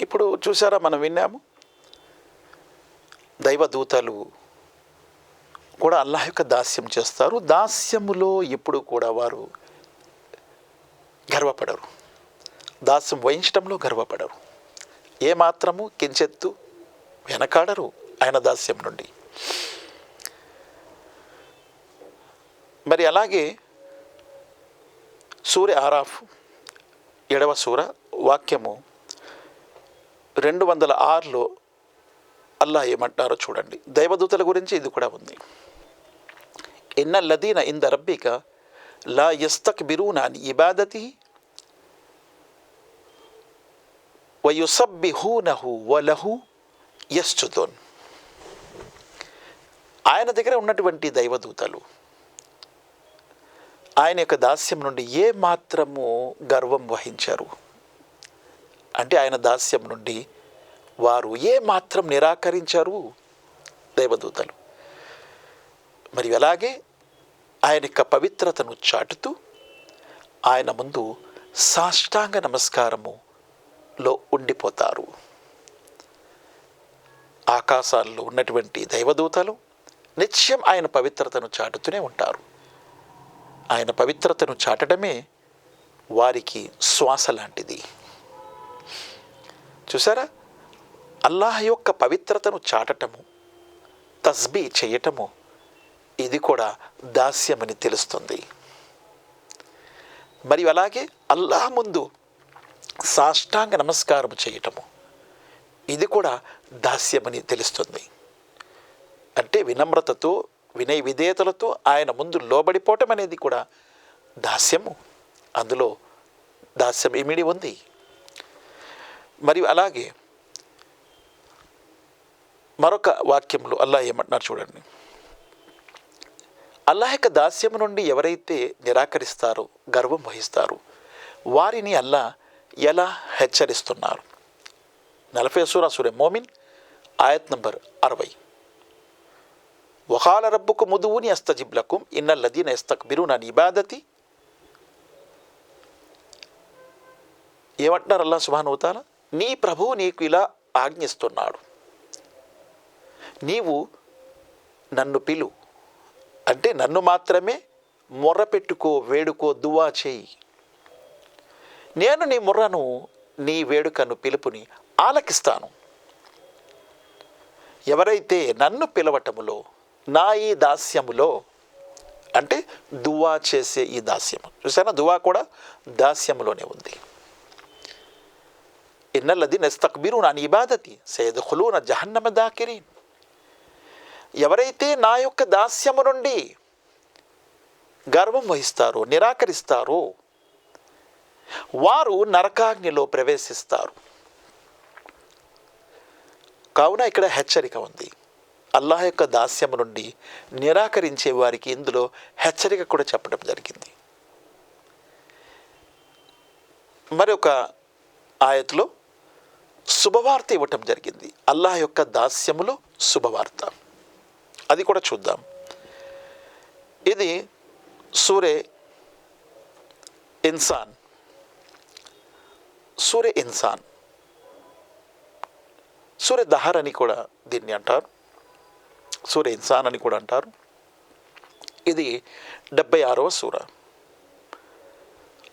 ఇప్పుడు చూసారా మనం విన్నాము? దైవదూతలు కూడా అల్లాహ్ యొక్క దాస్యం చేస్తారు. దాస్యములో ఎప్పుడు కూడా వారు గర్వపడరు. దాస్యం వహించడంలో గర్వపడరు. ఏమాత్రము కించెత్తు వెనకాడరు ఆయన దాస్యం నుండి. మరి అలాగే సూర్య ఆరాఫ్ ఏడవ సూర వాక్యము రెండు వందల ఆరులో అల్లా ఏమంటారో చూడండి. దైవదూతల గురించి ఇది కూడా ఉంది. ఇన్న లదీన ఇంద రబ్బిక లా యస్తక్ బిరూన అని ఇబాదతి వయుసబ్బిహూనహు వలహు యశ్చుతోన్ ఆయన దగ్గర ఉన్నటువంటి దైవదూతలు ఆయన యొక్క దాస్యం నుండి ఏ మాత్రము గర్వం వహించారు. అంటే ఆయన దాస్యం నుండి వారు ఏ మాత్రం నిరాకరించారు దేవదూతలు. మరి అలాగే ఆయన యొక్క పవిత్రతను చాటుతూ ఆయన ముందు సాష్టాంగ నమస్కారములో ఉండిపోతారు. ఆకాశాల్లో ఉన్నటువంటి దైవదూతలు నిత్యం ఆయన పవిత్రతను చాటుతూనే ఉంటారు. ఆయన పవిత్రతను చాటడమే వారికి శ్వాస లాంటిది. చూసారా అల్లాహ్ యొక్క పవిత్రతను చాటటము తస్బీ చేయటము ఇది కూడా దాస్యమని తెలుస్తుంది. మరియు అలాగే అల్లాహ్ ముందు సాష్టాంగ నమస్కారం చేయటము ఇది కూడా దాస్యమని తెలుస్తుంది. అంటే వినమ్రతతో వినయ విధేయతలతో ఆయన ముందు లోబడిపోవటం అనేది కూడా దాస్యము. అందులో దాస్యం ఏమిడి ఉంది. మరియు అలాగే మరొక వాక్యంలో అల్లా ఏమంటున్నారు చూడండి. అల్లాహ్ యొక్క దాస్యం నుండి ఎవరైతే నిరాకరిస్తారో గర్వం వహిస్తారో వారిని అల్లా ఎలా హెచ్చరిస్తున్నారు? నలభై సూరా సూర్య మోమిన్ ఆయత్ నంబర్ అరవై. వహాల రబ్బుకు ముదువుని అస్తజిబ్లకుం ఇన్నల్లదీన ఎస్తక్బిరున నా నిబాదతి ఏమంటున్నారు అల్లా సుభానుతాల నీ ప్రభువు నీకు ఇలా ఆజ్ఞిస్తున్నాడు. నీవు నన్ను పిలు. అంటే నన్ను మాత్రమే మొర్రపెట్టుకో వేడుకో దువా చేయి. నేను నీ మొర్రను నీ వేడుకను పిలుపుని ఆలకిస్తాను. ఎవరైతే నన్ను పిలవటములో నా ఈ దాస్యములో అంటే దువా చేసే ఈ దాస్యము. చూసారా దువా కూడా దాస్యములోనే ఉంది. إن الذين يستكبرون నా عبادتي سيدخلون جهنم దాకిరీన్ ఎవరైతే నా యొక్క దాస్యము నుండి గర్వం వహిస్తారో నిరాకరిస్తారో వారు నరకాగ్నిలో ప్రవేశిస్తారు. కావున ఇక్కడ హెచ్చరిక ఉంది. అల్లాహ్ యొక్క దాస్యము నుండి నిరాకరించే వారికి ఇందులో హెచ్చరిక కూడా చెప్పడం జరిగింది. మరి ఒక ఆయతలో శుభవార్త ఇవ్వటం జరిగింది. అల్లాహ్ యొక్క దాస్యములో శుభవార్త. అది కూడా చూద్దాం. ఇది సూరే ఇన్సాన్. సూర్య ఇన్సాన్. సూర్య దహర్ అని కూడా దీన్ని అంటారు. సూర్య ఇన్సాన్ అని కూడా అంటారు. ఇది డెబ్బై ఆరవ సూర.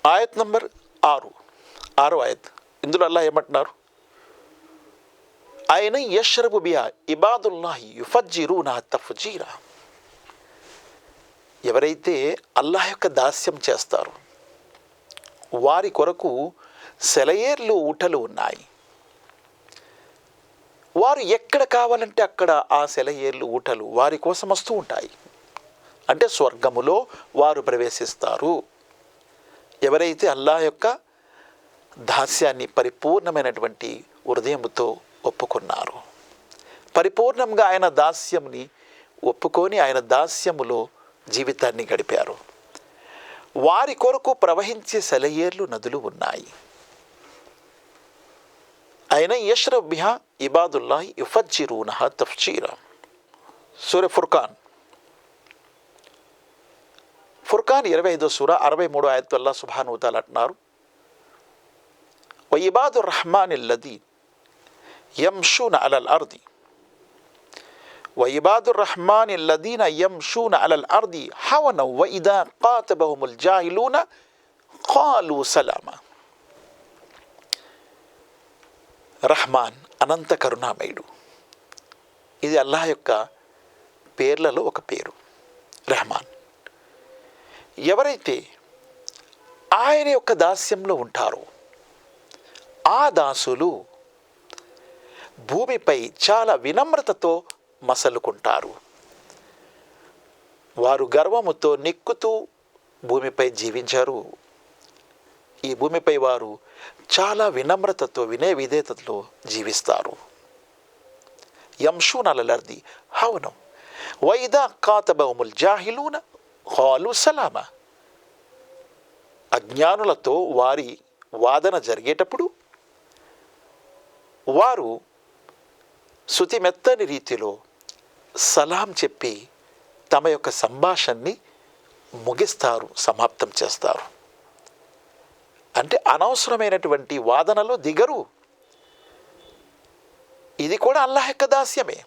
ఆయత్ నంబర్ ఆరు. ఆరో ఆయత్. ఇందులో అల్లా ఏమంటున్నారు? ఆయన యష్రబు బియా ఇబాదుల్లాహి యుఫజ్జిరూనా తఫ్జీరా. ఎవరైతే అల్లాహ్ యొక్క దాస్యం చేస్తారు వారి కొరకు సెలయేర్లు ఊటలు ఉన్నాయి. వారు ఎక్కడ కావాలంటే అక్కడ ఆ సెలయేర్లు ఊటలు వారి కోసం వస్తూ ఉంటాయి. అంటే స్వర్గములో వారు ప్రవేశిస్తారు. ఎవరైతే అల్లాహ్ యొక్క దాస్యాన్ని పరిపూర్ణమైనటువంటి హృదయంతో ఒప్పుకున్నారు. పరిపూర్ణంగా ఆయన దాస్యంని ఒప్పుకొని ఆయన దాస్యములో జీవితాన్ని గడిపారు. వారి కొరకు ప్రవహించే సెలయేర్లు నదులు ఉన్నాయి. ఆయన యష్రబ్ ఇబాదుల్లాహ్ ఇఫజ్జిరూన యుఫజ్జిరూనహ సూర్య ఫుర్ఖాన్ ఫుర్ఖాన్ ఇరవై ఐదో సూర అరవై మూడు ఆయత్తుల్లా సుభానూతాలు అంటున్నారు. ఇబాదు రహమాన్ ఇల్లదీన్ يمشون على الأرض وعباد الرحمن الذين يمشون على الأرض حونا وإذا قاتبهم الجاهلون قالوا سلاما రహమాన్ అనంత కరుణామయుడు ఇది అల్లాహ్ యొక్క పేర్లలో ఒక పేరు రెహమాన్ ఎవరైతే ఆయన యొక్క దాస్యంలో ఉంటారో ఆ దాసులు భూమిపై చాలా వినమ్రతతో మసలుకుంటారు. వారు గర్వముతో నిక్కుతూ భూమిపై జీవించారు. ఈ భూమిపై వారు చాలా వినమ్రతతో వినయ విధేయతతో జీవిస్తారు. యంషూన్ అలలర్ది హవనం వైదా కాతబహుముల్ జాహిలూన హాలు సలామ. అజ్ఞానులతో వారి వాదన జరిగేటప్పుడు వారు శృతిమెత్తని రీతిలో సలాం చెప్పి తమ యొక్క సంభాషణని ముగిస్తారు సమాప్తం చేస్తారు. అంటే అనవసరమైనటువంటి వాదనలో దిగరు. ఇది కూడా అల్లాహ్ యొక్క దాస్యమే.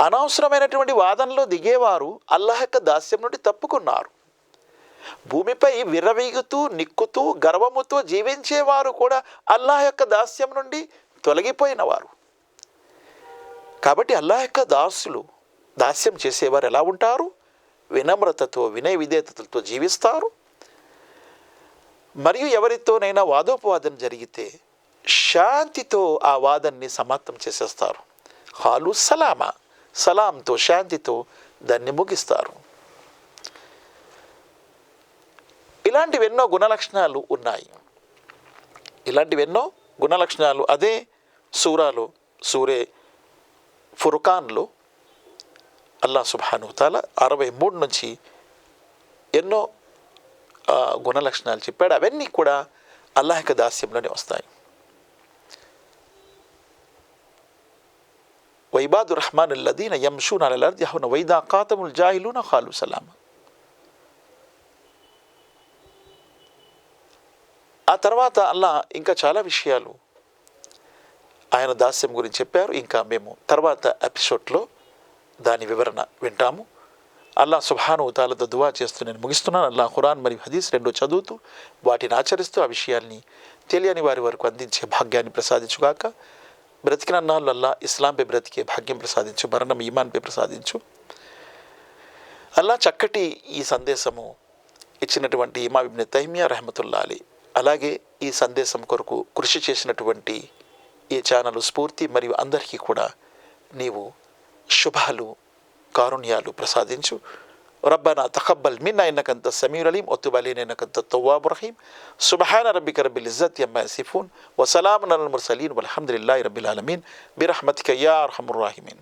అనవసరమైనటువంటి వాదనలో దిగేవారు అల్లాహ్ యొక్క దాస్యం నుండి తప్పుకున్నారు. భూమిపై విర్రవీగుతూ నిక్కుతూ గర్వముతో జీవించేవారు కూడా అల్లాహ్ యొక్క దాస్యం నుండి తొలగిపోయినవారు కాబట్టి అల్లా యొక్క దాసులు దాస్యం చేసేవారు ఎలా ఉంటారు? వినమ్రతతో వినయ విధేయతలతో జీవిస్తారు. మరియు ఎవరితోనైనా వాదోపవాదం జరిగితే శాంతితో ఆ వాదాన్ని సమాప్తం చేసేస్తారు. హాలు సలామా సలాంతో శాంతితో దాన్ని ముగిస్తారు. ఇలాంటివెన్నో గుణలక్షణాలు ఉన్నాయి. ఇలాంటివెన్నో గుణలక్షణాలు. అదే సూరాలు సూరే ఫుర్కాన్లో అల్లా సుబ్హాను తాల అరవై మూడు నుంచి ఎన్నో గుణలక్షణాలు చెప్పాడు. అవన్నీ కూడా అల్లాహ్ యొక్క దాస్యంలోనే వస్తాయి. వైబాదు రహమాన్ అల్లదీన యంషూన్ అలర్ది అవున వైదా కాతముల్ జాహిలూన ఖాలు సలాం ఆ తర్వాత అల్లా ఇంకా చాలా విషయాలు ఆయన దాస్యం గురించి చెప్పారు. ఇంకా మేము తర్వాత ఎపిసోడ్లో దాని వివరణ వింటాము. అల్లా సుభాను తాలతో దువా చేస్తూ నేను ముగిస్తున్నాను. అల్లా ఖురాన్ మరియు హదీస్ రెండు చదువుతూ వాటిని ఆచరిస్తూ ఆ విషయాల్ని తెలియని వారి వరకు అందించే భాగ్యాన్ని ప్రసాదించుగాక. బ్రతికిన అన్నాళ్ళు అల్లా ఇస్లాంపై బ్రతికే భాగ్యం ప్రసాదించు మరణం ఈమాన్పై ప్రసాదించు. అల్లా చక్కటి ఈ సందేశము ఇచ్చినటువంటి ఇమా ఇబ్ని తైమియా రహమతుల్లా అలీ. అలాగే ఈ సందేశం కొరకు కృషి చేసినటువంటి ఈ ఛానల్ స్ఫూర్తి మరియు అందరికీ కూడా నీవు శుభాలు కారుణ్యాలు ప్రసాదించు ربنا تقبل منا انك انت السميع العليم وتب علينا انك انت التواب الرحيم سبحان ربك رب العزه عما يصفون وسلام على المرسلين والحمد لله رب العالمين برحمتك يا ارحم الراحمين